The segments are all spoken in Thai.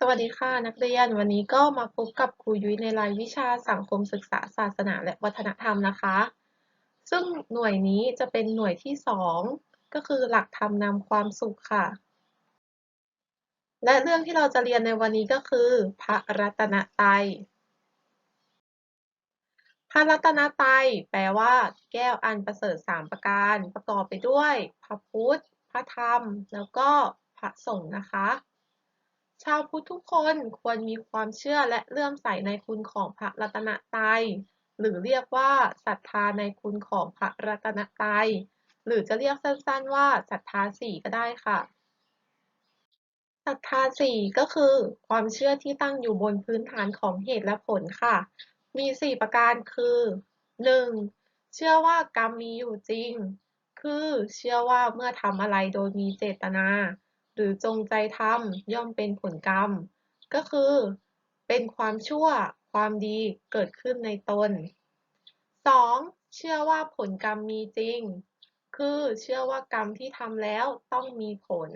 สวัสดีค่ะนักเรียนวันนี้ก็มาพบกับครูยุ้ยในรายวิชาสังคมศึกษาศาสนาและวัฒนธรรมนะคะ ซึ่งหน่วยนี้จะเป็นหน่วยที่สองก็คือหลักธรรมนำความสุขค่ะ และเรื่องที่เราจะเรียนในวันนี้ก็คือ พระรัตนตรัยพระรัตนตรัยแปลว่า แก้วอันประเสริฐสามประการ ประกอบไปด้วย พระพุทธ พระธรรม แล้วก็พระสงฆ์นะคะ ชาวพุทธทุกคนควรมีความเชื่อและเลื่อมใสในคุณของพระรัตนตรัย หรือเรียกว่าศรัทธาในคุณของพระรัตนตรัย หรือจะเรียกสั้นๆว่าศรัทธาสี่ก็ได้ค่ะศรัทธาสี่ก็คือความเชื่อที่ตั้งอยู่บนพื้นฐานของเหตุและผลค่ะ มีสี่ประการคือหนึ่งเชื่อว่ากรรมมีอยู่จริง คือเชื่อว่าเมื่อทำอะไรโดยมีเจตนา หรือจงใจทำย่อมเป็นผลกรรม ก็คือ เป็นความชั่วความดีเกิดขึ้นในตน 2. เชื่อว่าผลกรรมมีจริง คือเชื่อว่ากรรมที่ทำแล้วต้องมีผล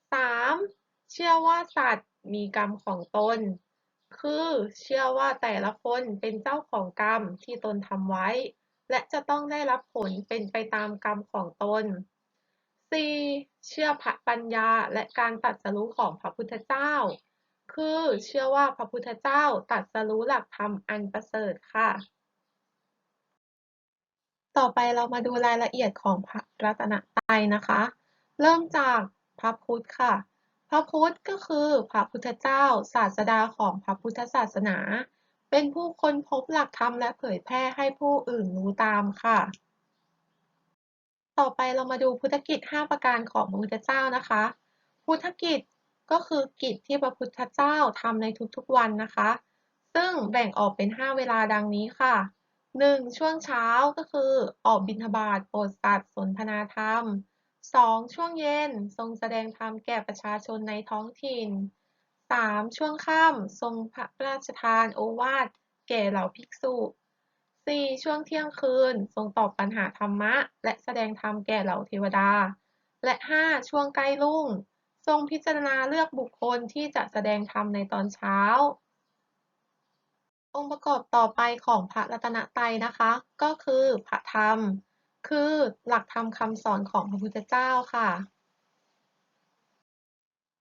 3. เชื่อว่าสัตว์มีกรรมของตน คือเชื่อว่าแต่ละคนเป็นเจ้าของกรรมที่ตนทำไว้ และจะต้องได้รับผลเป็นไปตามกรรมของตน 4. เชื่อพระปัญญาและการตรัสรู้ของพระพุทธเจ้า คือเชื่อว่าพระพุทธเจ้าตรัสรู้หลักธรรมอันประเสริฐค่ะ ต่อไปเรามาดูรายละเอียดของพระรัตนตรัยนะคะ เริ่มจากพระพุทธค่ะ พระพุทธก็คือพระพุทธเจ้าศาสดาของพระพุทธศาสนา เป็นผู้ค้นพบหลักธรรมและเผยแพร่ให้ผู้อื่นรู้ตามค่ะ ต่อไปเรามาดูพุทธกิจ 5 ประการของพระพุทธเจ้านะคะ พุทธกิจก็คือกิจที่พระพุทธเจ้าทำในทุกๆวันนะคะ ซึ่งแบ่งออกเป็น 5 เวลาดังนี้ค่ะ 1. ช่วงเช้าก็คือออกบิณฑบาตโปรดสัตว์สนทนาธรรม 2. ช่วงเย็นทรงแสดงธรรมแก่ประชาชนในท้องถิ่น 3. ช่วงค่ำทรงพระราชทานโอวาทแก่เหล่าภิกษุ 4. ช่วงเที่ยงคืน ทรงตอบปัญหาธรรมะ และแสดงธรรมแก่เหล่าเทวดา และ 5. ช่วงใกล้รุ่ง ทรงพิจารณาเลือกบุคคลที่จะแสดงธรรมในตอนเช้า องค์ประกอบต่อไปของพระรัตนตรัยนะคะ ก็คือพระธรรม คือหลักธรรมคำสอนของพระพุทธเจ้าค่ะ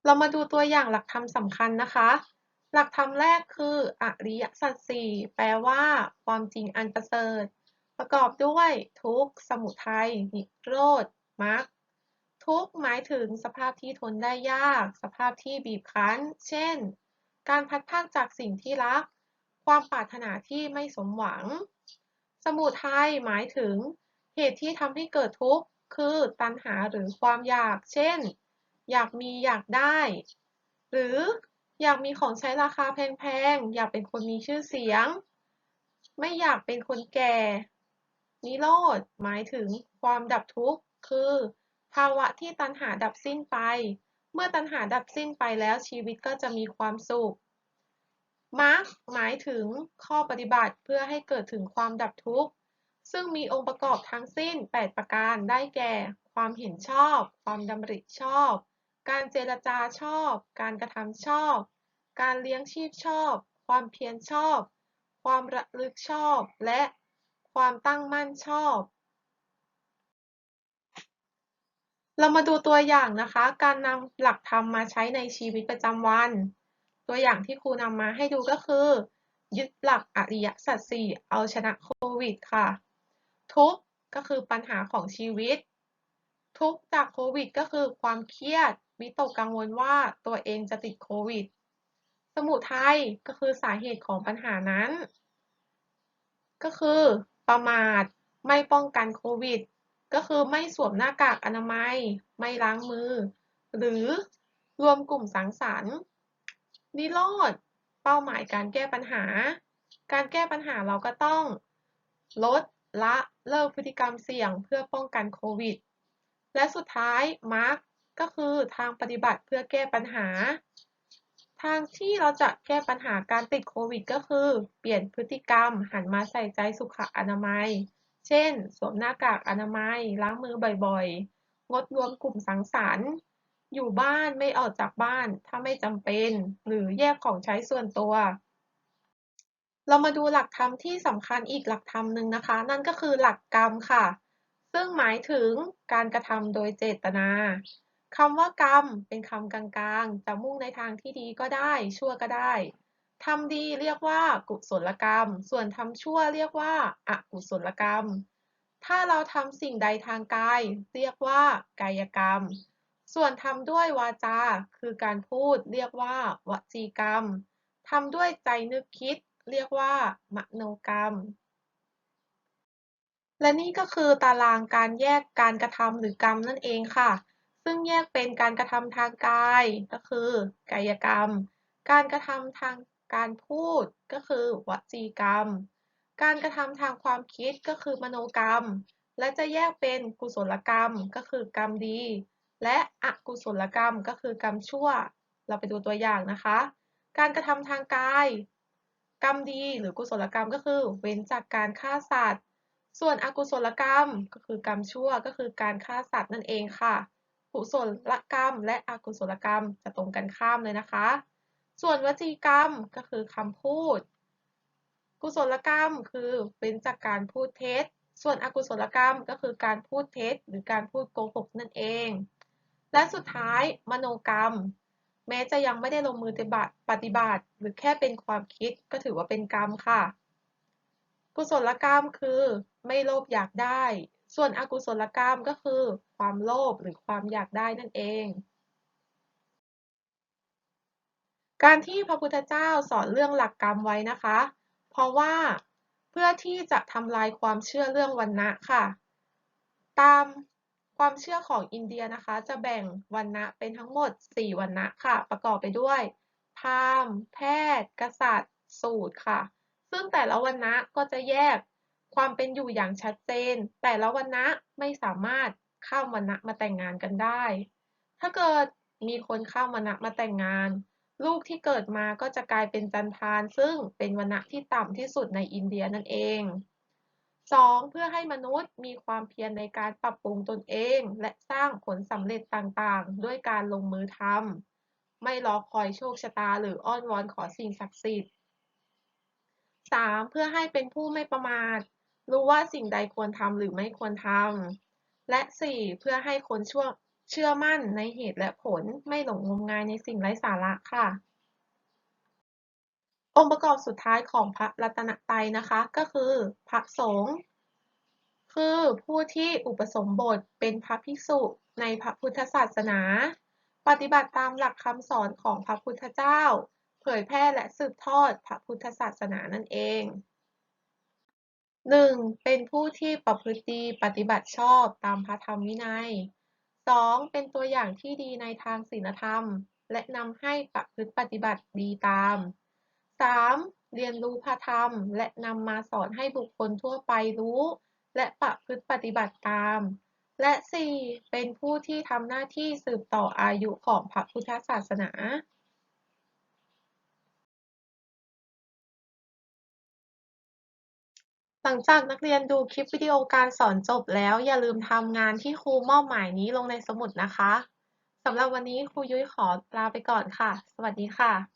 เรามาดูตัวอย่างหลักธรรมสำคัญนะคะ หลักธรรมแรกคืออริยสัจสี่แปลว่า ความจริงอันประเสริฐ ประกอบด้วยทุกข์สมุทัยนิโรธมรรคทุกข์หมายถึงสภาพที่ทนได้ยาก สภาพที่บีบคั้น เช่น การพัดพากจากสิ่งที่รัก ความปรารถนาที่ไม่สมหวัง สมุทัยหมายถึง เหตุที่ทำให้เกิดทุกข์คือตัณหาหรือความอยาก เช่น อยากมีอยากได้ หรือ อยากมีของใช้ราคาแพงๆ อยากเป็นคนมีชื่อเสียง ไม่อยากเป็นคนแก่ นิโรธหมายถึงความดับทุกข์ คือ ภาวะที่ตัณหาดับสิ้นไป เมื่อตัณหาดับสิ้นไปแล้วชีวิตก็จะมีความสุขมรรคหมายถึงข้อปฏิบัติเพื่อให้เกิดถึงความดับทุกข์ ซึ่งมีองค์ประกอบทั้งสิ้น 8 ประการได้แก่ ความเห็นชอบ ความดำริชอบ การเจรจาชอบ การกระทำชอบ การเลี้ยงชีพชอบ ความเพียรชอบ ความระลึกชอบ และความตั้งมั่นชอบ เรามาดูตัวอย่างนะคะ การนำหลักธรรมมาใช้ในชีวิตประจำวัน ตัวอย่างที่ครูนำมาให้ดูก็คือ ยึดหลักอริยสัจสี่เอาชนะโควิดค่ะ ทุกก็คือปัญหาของชีวิต ทุกจากโควิด ก็คือความเครียดวิตกกังวลว่าตัวเองจะติดโควิด สมุทัยก็คือสาเหตุของปัญหานั้น ก็คือประมาทไม่ป้องกันโควิด ก็คือไม่สวมหน้ากากอนามัย ไม่ล้างมือ หรือรวมกลุ่มสังสรรค์นิโรธเป้าหมายการแก้ปัญหา การแก้ปัญหาเราก็ต้อง ลดละเลิกพฤติกรรมเสี่ยงเพื่อป้องกันโควิด และสุดท้ายมรรคก็คือทางปฏิบัติเพื่อแก้ปัญหา ทางที่เราจะแก้ปัญหาการติดโควิด ก็คือ เปลี่ยนพฤติกรรม หันมาใส่ใจสุขอนามัย เช่น สวมหน้ากากอนามัย ล้างมือบ่อยๆ งดรวมกลุ่มสังสรรค์ อยู่บ้านไม่ออกจากบ้าน ถ้าไม่จำเป็น หรือแยกของใช้ส่วนตัว เรามาดูหลักธรรมที่สำคัญอีกหลักธรรมหนึ่งนะคะ นั่นก็คือหลักกรรมค่ะ ซึ่งหมายถึงการกระทำโดยเจตนาคำว่ากรรมเป็นคำกลางๆ จะมุ่งในทางที่ดีก็ได้ ชั่วก็ได้ทำดีเรียกว่ากุศลกรรม ส่วนทำชั่วเรียกว่าอกุศลกรรม ถ้าเราทำสิ่งใดทางกาย เรียกว่ากายกรรม ส่วนทำด้วยวาจา คือการพูดเรียกว่าวจีกรรมทำด้วยใจนึกคิด เรียกว่ามโนกรรม และนี่ก็คือตารางการแยกการกระทำหรือกรรมนั่นเองค่ะ ซึ่งแยกเป็นการกระทำทางกาย ก็คือกายกรรม การกระทำทางการพูด ก็คือวจีกรรม การกระทำทางความคิดก็คือมโนกรรม และจะแยกเป็นกุศลกรรม ก็คือกรรมดี และอกุศลกรรมก็คือกรรมชั่ว เราไปดูตัวอย่างนะคะ การกระทำทางกาย กรรมดีหรือกุศลกรรมก็คือ เว้นจากการฆ่าสัตว์ ส่วนอกุศลกรรมก็คือกรรมชั่วก็คือการฆ่าสัตว์นั่นเองค่ะกุศลกรรม และอกุศลกรรมจะตรงกันข้ามเลยนะคะ ส่วนวจีกรรมก็คือคำพูด กุศลกรรมคือเป็นจากการพูดเท็จ ส่วนอกุศลกรรมก็คือการพูดเท็จ หรือการพูดโกหกนั่นเอง และสุดท้ายมโนกรรม แม้จะยังไม่ได้ลงมือปฏิบัติ หรือแค่เป็นความคิดก็ถือว่าเป็นกรรมค่ะ กุศลกรรมคือไม่โลภอยากได้ ส่วนอกุศลกรรมก็คือ ความโลภหรือความอยากได้นั่นเอง การที่พระพุทธเจ้าสอนเรื่องหลักกรรมไว้นะคะ เพราะว่าเพื่อที่จะทำลายความเชื่อเรื่องวันณะค่ะ ตามความเชื่อของอินเดียนะคะ จะแบ่งวันณะเป็นทั้งหมด 4 วันณะค่ะ ประกอบไปด้วยพราหมณ์ แพทย์ กษัตริย์ สูตรค่ะ ซึ่งแต่ละวันณะก็จะแยกความเป็นอยู่อย่างชัดเจน แต่ละวันณะไม่สามารถข้ามวันณะมาแต่งงานกันได้ ถ้าเกิดมีคนข้ามวันณะมาแต่งงาน ลูกที่เกิดมาก็จะกลายเป็นจันทาน ซึ่งเป็นวรรณะที่ต่ำที่สุดในอินเดียนั่นเอง 2. เพื่อให้มนุษย์มีความเพียรในการปรับปรุงตนเอง และสร้างผลสำเร็จต่างๆ ด้วยการลงมือทำไม่รอคอยโชคชะตาหรืออ้อนวอนขอสิ่งศักดิ์สิทธิ์ 3. เพื่อให้เป็นผู้ไม่ประมาท รู้ว่าสิ่งใดควรทำหรือไม่ควรทำ และ 4. เพื่อให้คนช่วเชื่อมั่นในเหตุและผลไม่หลงงมงายในสิ่งไร้สาระค่ะ องค์ประกอบสุดท้ายของพระรัตนตรัยนะคะก็คือพระสงฆ์คือผู้ที่อุปสมบทเป็นพระภิกษุในพระพุทธศาสนา ปฏิบัติตามหลักคำสอนของพระพุทธเจ้า เผยแพร่และสืบทอดพระพุทธศาสนานั่นเอง 1. เป็นผู้ที่ประพฤติปฏิบัติชอบตามพระธรรมวินัย 2. เป็นตัวอย่างที่ดีในทางศีลธรรม และนำให้ประพฤติปฏิบัติดีตาม 3. เรียนรู้พระธรรม และนำมาสอนให้บุคคลทั่วไปรู้ และประพฤติปฏิบัติตาม และ 4. เป็นผู้ที่ทำหน้าที่สืบต่ออายุของพระพุทธศาสนา หลังจากนักเรียนดูคลิปวิดีโอการสอนจบแล้ว อย่าลืมทำงานที่ครูมอบหมายนี้ลงในสมุดนะคะสำหรับวันนี้ครูยุ้ยขอลาไปก่อนค่ะ สวัสดีค่ะ